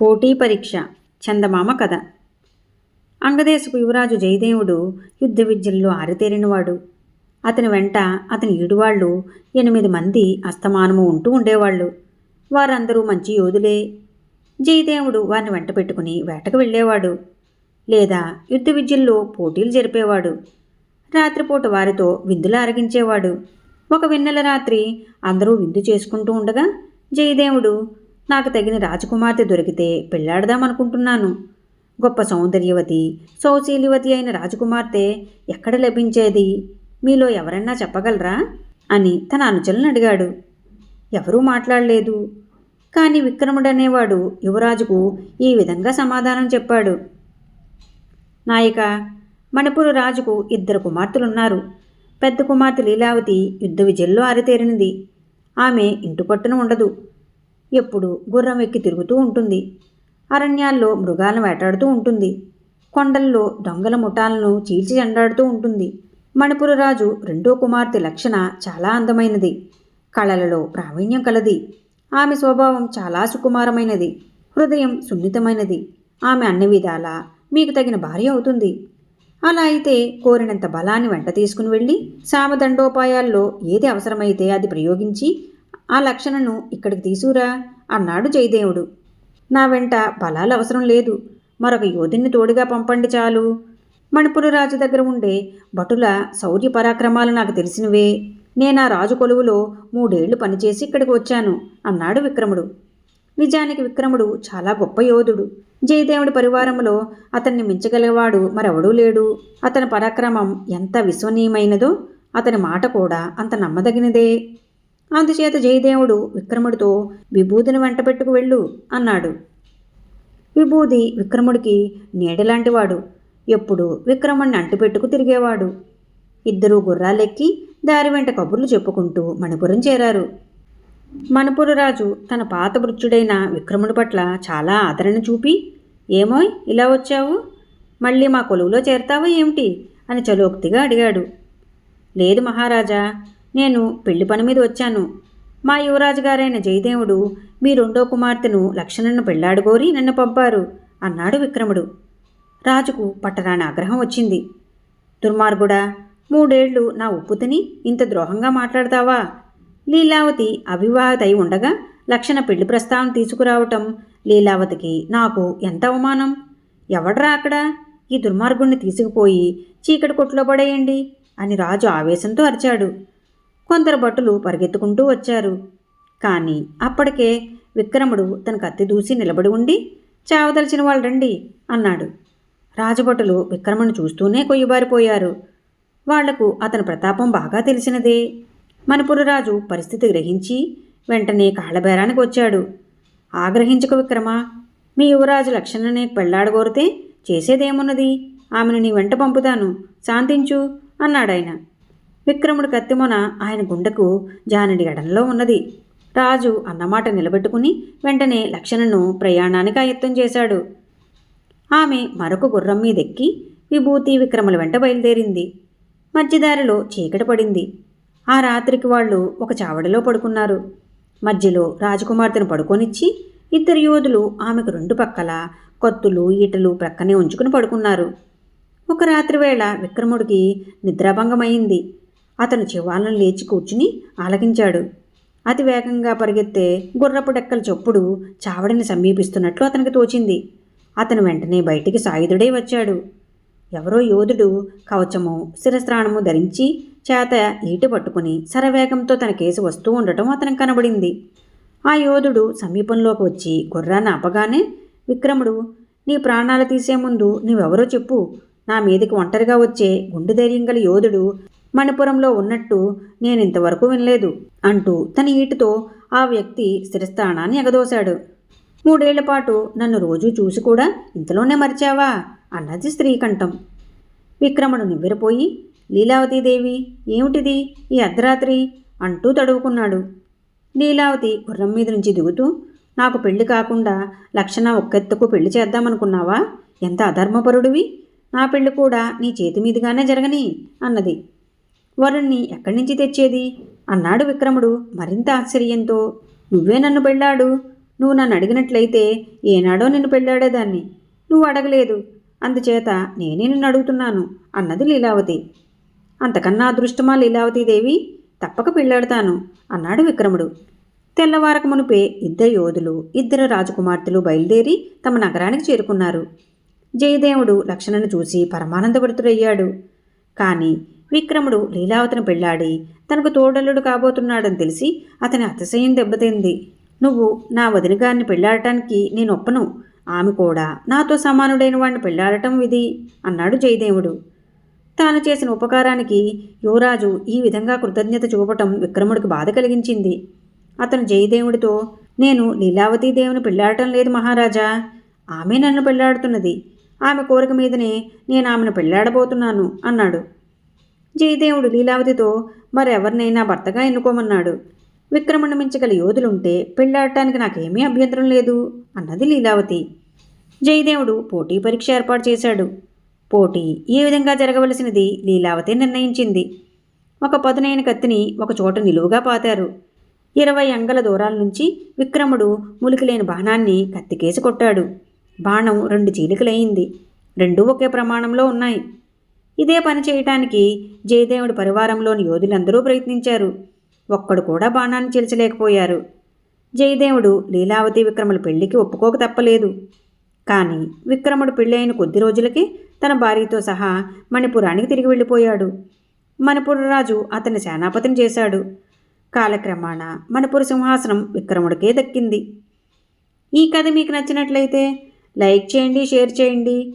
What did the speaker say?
పోటీ పరీక్ష చందమామ కథ. అంగదేశపు యువరాజు జయదేవుడు యుద్ధ విద్యల్లో ఆరితేరినవాడు. అతని వెంట అతని ఈడువాళ్ళు ఎనిమిది మంది అస్తమానము ఉంటూ ఉండేవాళ్ళు. వారందరూ మంచి యోధులే. జయదేవుడు వారిని వెంట పెట్టుకుని వేటకు వెళ్ళేవాడు. లేదా యుద్ధ విద్యల్లో పోటీలు జరిపేవాడు. రాత్రిపూట వారితో విందులు అరగించేవాడు ఒక వెన్నెల రాత్రి అందరూ విందు చేసుకుంటూ ఉండగా జయదేవుడు నాకు తగిన రాజకుమార్తె దొరికితే పెళ్ళాడదామనుకుంటున్నాను. గొప్ప సౌందర్యవతి సౌశీలివతి అయిన రాజకుమార్తె ఎక్కడ లభించేది? మీలో ఎవరన్నా చెప్పగలరా? అని తన అనుచరులను అడిగాడు. ఎవరూ మాట్లాడలేదు. కానీ విక్రముడనేవాడు యువరాజుకు ఈ విధంగా సమాధానం చెప్పాడు. నాయక మణిపుర రాజుకు ఇద్దరు కుమార్తెలున్నారు. పెద్ద కుమార్తె లీలావతి యుద్ధ విజయంలో ఆరితేరినది. ఆమె ఇంటి పట్టున ఉండదు. ఎప్పుడు గుర్రం ఎక్కి తిరుగుతూ ఉంటుంది. అరణ్యాల్లో మృగాలను వేటాడుతూ ఉంటుంది. కొండల్లో దొంగల ముఠాలను చీల్చి చెండాడుతూ ఉంటుంది. మణిపురరాజు రెండో కుమార్తె లక్షణ చాలా అందమైనది. కళలలో ప్రావీణ్యం కలది. ఆమె స్వభావం చాలా సుకుమారమైనది. హృదయం సున్నితమైనది. ఆమె అన్ని విధాలా మీకు తగిన భార్య అవుతుంది. అలా అయితే కోరినంత బలాన్ని వెంట తీసుకుని వెళ్ళి సామదండోపాయాల్లో ఏది అవసరమైతే అది ప్రయోగించి ఆ లక్షణను ఇక్కడికి తీసుకురా అన్నాడు జయదేవుడు. నా వెంట బలాలు అవసరం లేదు. మరొక యోధుని తోడుగా పంపండి చాలు. మణిపుర రాజు దగ్గర ఉండే భటుల శౌర్య పరాక్రమాలు నాకు తెలిసినవే. నేను ఆ రాజు కొలువులో మూడేళ్ళు పనిచేసి ఇక్కడికి వచ్చాను అన్నాడు విక్రముడు. నిజానికి విక్రముడు చాలా గొప్ప యోధుడు. జయదేవుడి పరివారంలో అతన్ని మించగలవాడు మరెవడూ లేడు. అతని పరాక్రమం ఎంత విశ్వనీయమైనదో అతని మాట కూడా అంత నమ్మదగినదే. అందుచేత జయదేవుడు విక్రముడితో విభూతిని వెంట పెట్టుకు వెళ్ళు అన్నాడు. విభూది విక్రముడికి నీడలాంటివాడు. ఎప్పుడు విక్రముడిని అంటిపెట్టుకు తిరిగేవాడు. ఇద్దరూ గుర్రాలెక్కి దారి వెంట కబుర్లు చెప్పుకుంటూ మణిపురం చేరారు. మణిపురరాజు తన పాత వృత్యుడైన విక్రముడి పట్ల చాలా ఆదరణ చూపి ఏమోయ్ ఇలా వచ్చావు? మళ్ళీ మా కొలువులో చేరతావా ఏమిటి? అని చలోక్తిగా అడిగాడు. లేదు మహారాజా నేను పెళ్ళి పని మీద వచ్చాను. మా యువరాజు గారైన జయదేవుడు మీ రెండో కుమార్తెను లక్షణను పెళ్ళాడుకోరి నన్ను పంపారు అన్నాడు విక్రముడు. రాజుకు పట్టరాని ఆగ్రహం వచ్చింది. దుర్మార్గుడా మూడేళ్ళు నా ఉప్పు తిని ఇంత ద్రోహంగా మాట్లాడతావా? లీలావతి అవివాహిత అయి ఉండగా లక్షణ పెళ్ళి ప్రస్తావన తీసుకురావటం లీలావతికి నాకు ఎంత అవమానం? ఎవడ్రా అక్కడ? ఈ దుర్మార్గుణ్ణి తీసుకుపోయి చీకటి కొట్టులో పడేయండి అని రాజు ఆవేశంతో అరిచాడు. కొందరు భటులు పరిగెత్తుకుంటూ వచ్చారు. కానీ అప్పటికే విక్రముడు తన కత్తి దూసి నిలబడి ఉండి చావదలిచిన వాళ్ళు రండి అన్నాడు. రాజభటులు విక్రముని చూస్తూనే కొయ్యబారిపోయారు. వాళ్ళకు అతని ప్రతాపం బాగా తెలిసినదే. మణిపురరాజు పరిస్థితి గ్రహించి వెంటనే కాళ్ళబేరానికి వచ్చాడు. ఆగ్రహించక విక్రమ మీ యువరాజు లక్షణనే పెళ్ళాడగోరితే చేసేదేమున్నది? ఆమెను నీ వెంట పంపుతాను. శాంతించు అన్నాడాయన. విక్రముడు కత్తిమొన ఆయన గుండెకు జానడి ఎడంలో ఉన్నది. రాజు అన్నమాట నిలబెట్టుకుని వెంటనే లక్షణను ప్రయాణానికి ఆయత్తం చేశాడు. ఆమె మరొక గుర్రం మీదెక్కి విభూతి విక్రముల వెంట బయలుదేరింది. మధ్యదారిలో చీకటి పడింది. ఆ రాత్రికి వాళ్ళు ఒక చావడిలో పడుకున్నారు. మధ్యలో రాజకుమార్తెను పడుకొనిచ్చి ఇద్దరు యోధులు ఆమెకు రెండు పక్కల కొత్తులు ఈటలు ప్రక్కనే ఉంచుకుని పడుకున్నారు. ఒక రాత్రి వేళ విక్రముడికి నిద్రాభంగమైంది. అతను చివాలను లేచి కూర్చుని ఆలకించాడు. అతి వేగంగా పరిగెత్తే గుర్రపు డెక్కల చొప్పుడు చావడిని సమీపిస్తున్నట్లు అతనికి తోచింది. అతను వెంటనే బయటికి సాయుధుడే వచ్చాడు. ఎవరో యోధుడు కవచము శిరస్త్రాణము ధరించి చేత ఈటు పట్టుకుని శరవేగంతో తన కేసు వస్తూ ఉండటం అతనికి కనబడింది. ఆ యోధుడు సమీపంలోకి వచ్చి గుర్రాన్ని ఆపగానే విక్రముడు నీ ప్రాణాలు తీసే ముందు నీవెవరో చెప్పు. నా మీదకి ఒంటరిగా వచ్చే గుండె ధైర్యం గల యోధుడు మణిపురంలో ఉన్నట్టు నేను ఇంతవరకు వినలేదు అంటూ తన ఈటుతో ఆ వ్యక్తి శిరస్థానాన్ని ఎగదోశాడు. మూడేళ్ళ పాటు నన్ను రోజూ చూసి కూడా ఇంతలోనే మరిచావా? అన్నది స్త్రీకంఠం. విక్రముడు నివ్వెరపోయి లీలావతీదేవి ఏమిటిది? ఈ అర్ధరాత్రి? అంటూ తడువుకున్నాడు. లీలావతి గుర్రం మీద నుంచి దిగుతూ నాకు పెళ్ళి కాకుండా లక్షణ ఒక్కెత్తుకు పెళ్ళి చేద్దామనుకున్నావా? ఎంత అధర్మపరుడివి? నా పెళ్ళి కూడా నీ చేతి మీదుగానే జరగని? అన్నది. వారిని ఎక్కడి నుంచి తెచ్చేది? అన్నాడు విక్రముడు మరింత ఆశ్చర్యంతో. నువ్వే నన్ను పెళ్ళాడు. నువ్వు నన్ను అడిగినట్లయితే ఏనాడో నిన్ను పెళ్ళాడేదాన్ని నువ్వు అడగలేదు. అందుచేత నేనే నిన్ను అడుగుతున్నాను అన్నది లీలావతి. అంతకన్నా అదృష్టమా లీలావతీదేవి తప్పక పెళ్ళాడతాను అన్నాడు విక్రముడు. తెల్లవారక మునిపే ఇద్దరు యోధులు ఇద్దరు రాజకుమార్తెలు బయలుదేరి తమ నగరానికి చేరుకున్నారు. జయదేవుడు లక్షణను చూసి పరమానందభరితుడయ్యాడు. కానీ విక్రముడు లీలావతిని పెళ్ళాడి తనకు తోడల్లుడు కాబోతున్నాడని తెలిసి అతని అతిశయం దెబ్బతింది. నువ్వు నా వదిన గారిని పెళ్ళాడటానికి నేను ఒప్పను ఆమె కూడా నాతో సమానుడైన వాడిని పెళ్ళాడటం విధి అన్నాడు జయదేవుడు. తాను చేసిన ఉపకారానికి యువరాజు ఈ విధంగా కృతజ్ఞత చూపటం విక్రముడికి బాధ కలిగించింది. అతను జయదేవుడితో నేను లీలావతీదేవిని పెళ్ళాడటం లేదు మహారాజా. ఆమె నన్ను పెళ్ళాడుతున్నది. ఆమె కోరిక మీదనే నేను ఆమెను పెళ్ళాడబోతున్నాను అన్నాడు. జయదేవుడు లీలావతితో మరెవరినైనా భర్తగా ఎన్నుకోమన్నాడు. విక్రముని మించగల యోధులుంటే పెళ్ళాడటానికి నాకేమీ అభ్యంతరం లేదు అన్నది లీలావతి. జయదేవుడు పోటీ పరీక్ష ఏర్పాటు చేశాడు. పోటీ ఏ విధంగా జరగవలసినది లీలావతి నిర్ణయించింది. ఒక పదునైన కత్తిని ఒక చోట నిలువుగా పాతారు. ఇరవై అంగల దూరాల నుంచి విక్రముడు ములికిలేని బాణాన్ని కత్తికేసి కొట్టాడు. బాణం రెండు చీలికలయ్యింది రెండూ ఒకే ప్రమాణంలో ఉన్నాయి. ఇదే పని చేయటానికి జయదేవుడి పరివారంలోని యోధులందరూ ప్రయత్నించారు. ఒక్కడు కూడా బాణాన్ని చీల్చలేకపోయారు. జయదేవుడు లీలావతి విక్రముల పెళ్ళికి ఒప్పుకోక తప్పలేదు. కానీ విక్రముడు పెళ్ళి అయిన కొద్ది రోజులకే తన భార్యతో సహా మణిపురానికి తిరిగి వెళ్ళిపోయాడు. మణిపురరాజు రాజు సేనాపతిని చేశాడు. కాలక్రమాణ మణిపుర సింహాసనం విక్రముడికే దక్కింది. ఈ కథ మీకు నచ్చినట్లయితే లైక్ చేయండి షేర్ చేయండి.